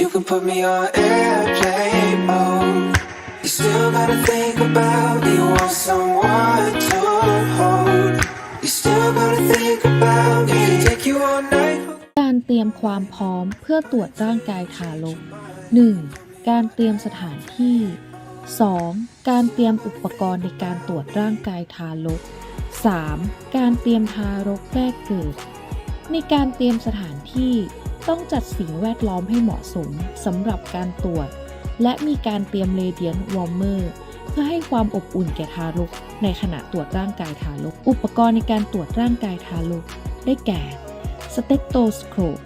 You can put me on airplane mode. You still gotta think about me. You Want someone to hold. You still gotta think about me. Take you all night. การเตรียมความพร้อมเพื่อตรวจร่างกายทารก 1. การเตรียมสถานที่ 2. การเตรียมอุปกรณ์ในการตรวจร่างกายทารก 3. การเตรียมทารกแรกเกิด ในการเตรียมสถานที่ ต้องจัดสิ่งแวดล้อมให้เหมาะสมสำหรับการตรวจ และมีการเตรียมเรเดียนวอร์มเมอร์เพื่อให้ความอบอุ่นแก่ทารก ในขณะตรวจร่างกายทารก อุปกรณ์ในการตรวจร่างกายทารก ได้แก่สเตตโตสโคป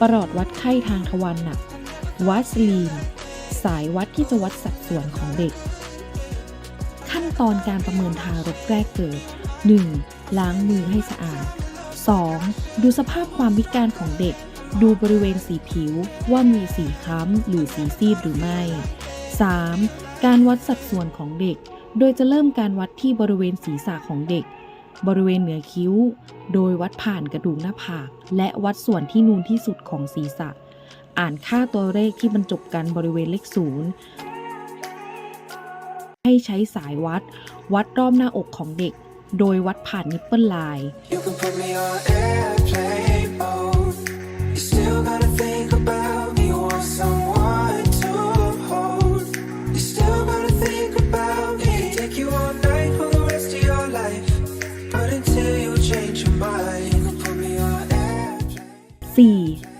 ประหลอดวัดไข้ทางทวารหนัก วัสลีน สายวัดที่จะวัดสัดส่วนของเด็ก ขั้นตอนการประเมินทารกแรกเกิด 1. ล้างมือให้สะอาด 2. ดูสภาพความพิการของเด็ก ดูบริเวณสีผิวว่ามีสีคล้ำหรือสีซีดหรือไม่ 3. การวัดสัดส่วนของเด็ก โดยจะเริ่มการวัดที่บริเวณศีรษะของเด็ก บริเวณเหนือคิ้ว โดยวัดผ่านกระดูกหน้าผาก และวัดส่วนที่นูนที่สุดของศีรษะ อ่านค่าตัวเลขที่บรรจบกันบริเวณเลขศูนย์ให้ใช้สายวัด วัดรอบหน้าอกของเด็ก โดยวัดผ่านนิปเปิลไลน์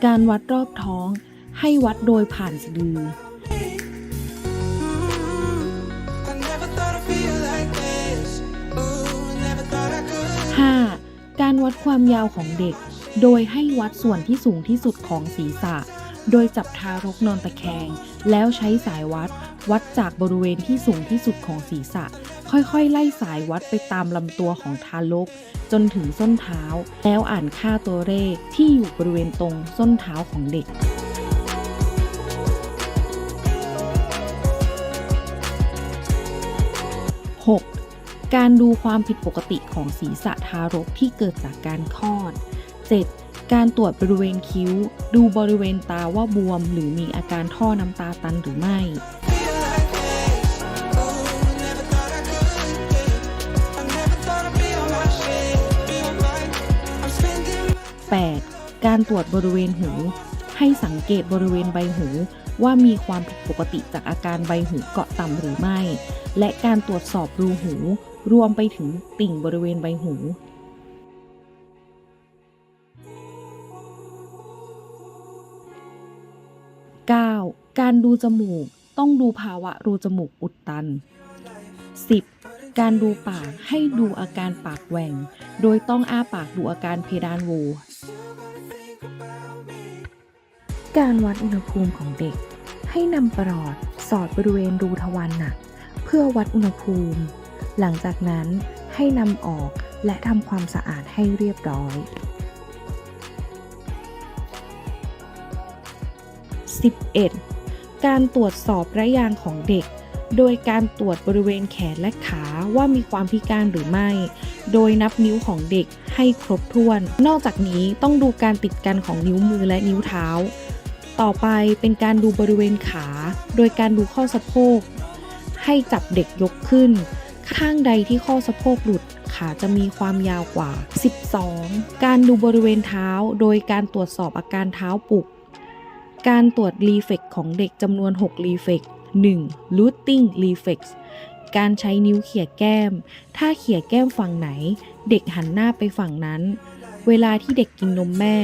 การวัดรอบท้องให้วัดโดยผ่านสะดือ 5. การวัดความยาวของเด็ก โดยให้วัดส่วนที่สูงที่สุดของศีรษะ โดยจับทารกนอนตะแคง แล้วใช้สายวัด วัดจากบริเวณที่สูงที่สุดของศีรษะ ค่อยๆ ไล่สายวัดไปตามลำตัวของทารก จนถึงส้นเท้า แล้วอ่านค่าตัวเลขที่อยู่บริเวณตรงส้นเท้าของเด็ก 6. การดูความผิดปกติของศีรษะทารกที่เกิดจากการคลอด 7. การตรวจบริเวณคิ้ว ดูบริเวณตาว่าบวม หรือมีอาการท่อน้ำตาตันหรือไม่ 8. การตรวจบริเวณหู ให้สังเกตบริเวณใบหู ว่ามีความผิดปกติจากอาการใบหูเกาะต่ำหรือไม่ และการตรวจสอบรูหู รวมไปถึงติ่งบริเวณใบหู 9. การดูจมูกต้องดูภาวะรูจมูกอุดตัน 10. การดูปากให้ดูอาการปากแหว่ง โดยต้องอ้าปากดูอาการเพดานโว การวัดอุณหภูมิของเด็ก ให้นำประหลอดสอดบริเวณรูทวารหนัก เพื่อวัดอุณหภูมิ หลังจากนั้นให้นำออกและทำความสะอาดให้เรียบร้อย 11. การตรวจสอบระยางของเด็ก โดยการตรวจบริเวณแขนและขาว่ามีความพิการหรือไม่ โดยนับนิ้วของเด็กให้ครบถ้วน นอกจากนี้ต้องดูการติดกันของนิ้วมือและนิ้วเท้า ต่อไปเป็นการดูบริเวณขา โดยการดูข้อสะโพก ให้จับเด็กยกขึ้น ข้างใดที่ข้อสะโพกหลุดขาจะมีความยาวกว่า 12. การดูบริเวณเท้า โดยการตรวจสอบอาการเท้าปุก การตรวจรีเฟกของเด็กจำนวน 6 รีเฟก 1. looting reflex การใช้นิ้วเขี่ยแก้ม ถ้าเขี่ยแก้มฝั่งไหน เด็กหันหน้าไปฝั่งนั้น เวลาที่เด็กกินนมแม่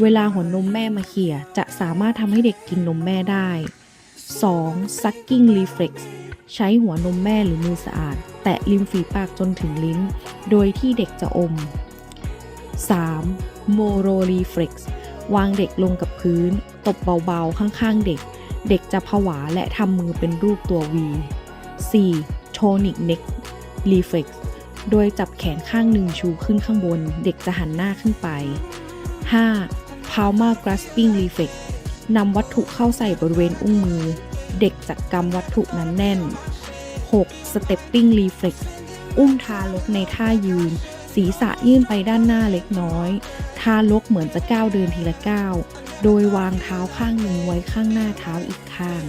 เวลาหัวนมแม่มาเขี่ยจะสามารถทำให้เด็กกินนมแม่ได้ 2. sucking reflex ใช้หัวนมแม่หรือมือสะอาด แตะริมฝีปากจนถึงลิ้น โดยที่เด็กจะอม 3. moro reflex วางเด็กลงกับพื้น ตบเบาๆ ข้างๆ เด็ก เด็กจะผวาและทำมือเป็นรูปตัว V 4. tonic neck reflex โดยจับแขนข้างหนึ่งชูขึ้นข้างบน เด็กจะหันหน้าขึ้นไป 5. palmar grasping reflex นำวัตถุเข้าใส่บริเวณอุ้งมือ เด็กจะกำวัตถุนั้นแน่น 6. stepping reflex อุ้มทารกในท่ายืน ศีรษะยื่นไปด้านหน้าเล็กน้อยทารกเหมือนจะก้าวเดินทีละก้าว โดยวางเท้าข้างหนึ่งไว้ข้างหน้าเท้าอีกข้าง